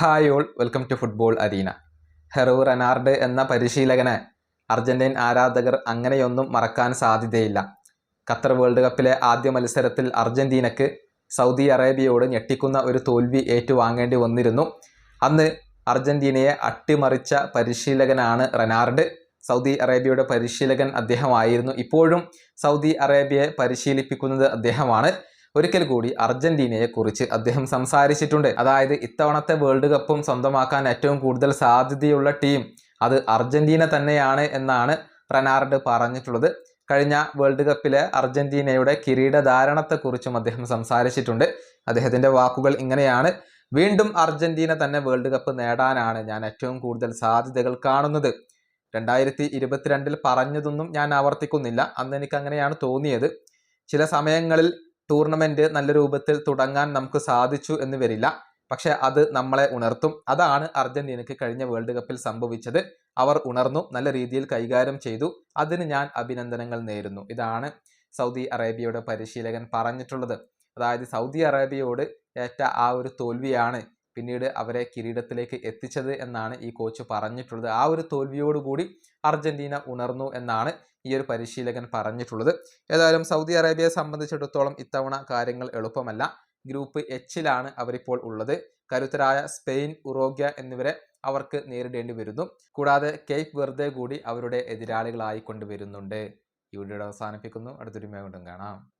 Hi all welcome to football arena. Herve Renard എന്ന പരിശീലകനെ Argentine ആരാധകർ അങ്ങനെയൊന്നും മറക്കാൻ സാധ്യതയില്ല. ഖത്തർ വേൾഡ് കപ്പിലെ ആദ്യ മത്സരത്തിൽ അർജന്റീനക്ക് സൗദി അറേബ്യയോട് ഞെട്ടിക്കുന്ന ഒരു തോൽവി ഏറ്റുവാങ്ങേണ്ടി വന്നിരുന്നു. അന്ന് അർജന്റീനയെ അട്ടിമറിച്ച പരിശീലകനാണ് റെനാർഡ്. സൗദി അറേബ്യയുടെ പരിശീലകൻ അദ്ദേഹമായിരുന്നു. ഇപ്പോഴും സൗദി അറേബ്യയെ പരിശീലിപ്പിക്കുന്നത് അദ്ദേഹമാണ്. ഒരിക്കൽ കൂടി അർജന്റീനയെ കുറിച്ച് അദ്ദേഹം സംസാരിച്ചിട്ടുണ്ട്. അതായത് ഇത്തവണത്തെ വേൾഡ് കപ്പും സ്വന്തമാക്കാൻ ഏറ്റവും കൂടുതൽ സാധ്യതയുള്ള ടീം അത് അർജന്റീന തന്നെയാണ് എന്നാണ് റെനാർഡ് പറഞ്ഞിട്ടുള്ളത്. കഴിഞ്ഞ വേൾഡ് കപ്പിലെ അർജന്റീനയുടെ കിരീടധാരണത്തെക്കുറിച്ചും അദ്ദേഹം സംസാരിച്ചിട്ടുണ്ട്. അദ്ദേഹത്തിന്റെ വാക്കുകൾ ഇങ്ങനെയാണ്. വീണ്ടും അർജന്റീന തന്നെ വേൾഡ് കപ്പ് നേടാനാണ് ഞാൻ ഏറ്റവും കൂടുതൽ സാധ്യതകൾ കാണുന്നത്. രണ്ടായിരത്തി ഇരുപത്തിരണ്ടിൽ പറഞ്ഞതൊന്നും ഞാൻ ആവർത്തിക്കുന്നില്ല. അന്ന് എനിക്ക് അങ്ങനെയാണ് തോന്നിയത്. ചില സമയങ്ങളിൽ ടൂർണമെന്റ് നല്ല രൂപത്തിൽ തുടങ്ങാൻ നമുക്ക് സാധിച്ചു എന്ന് വരില്ല. പക്ഷേ അത് നമ്മളെ ഉണർത്തും. അതാണ് അർജന്റീനയ്ക്ക് കഴിഞ്ഞ വേൾഡ് കപ്പിൽ സംഭവിച്ചത്. അവർ ഉണർന്നു നല്ല രീതിയിൽ കൈകാര്യം ചെയ്തു. അതിന് ഞാൻ അഭിനന്ദനങ്ങൾ നേരുന്നു. ഇതാണ് സൗദി അറേബ്യയുടെ പരിശീലകൻ പറഞ്ഞിട്ടുള്ളത്. അതായത് സൗദി അറേബ്യയോട് ഏറ്റ ആ ഒരു തോൽവിയാണ് പിന്നീട് അവരെ കിരീടത്തിലേക്ക് എത്തിച്ചത് എന്നാണ് ഈ കോച്ച് പറഞ്ഞിട്ടുള്ളത്. ആ ഒരു തോൽവിയോടുകൂടി അർജന്റീന ഉണർന്നു എന്നാണ് ഈ ഒരു പരിശീലകൻ പറഞ്ഞിട്ടുള്ളത്. ഏതായാലും സൗദി അറേബ്യയെ സംബന്ധിച്ചിടത്തോളം ഇത്തവണ കാര്യങ്ങൾ എളുപ്പമല്ല. ഗ്രൂപ്പ് എച്ചിലാണ് അവരിപ്പോൾ ഉള്ളത്. കരുത്തരായ സ്പെയിൻ ഉറോഗ്യ എന്നിവരെ അവർക്ക് നേരിടേണ്ടി വരുന്നു. കൂടാതെ കേപ്പ് വെറുതെ കൂടി അവരുടെ എതിരാളികളായി കൊണ്ടുവരുന്നുണ്ട്. ഈ വീഡിയോ അവസാനിപ്പിക്കുന്നു. അടുത്തൊരു വീണ്ടും കാണാം.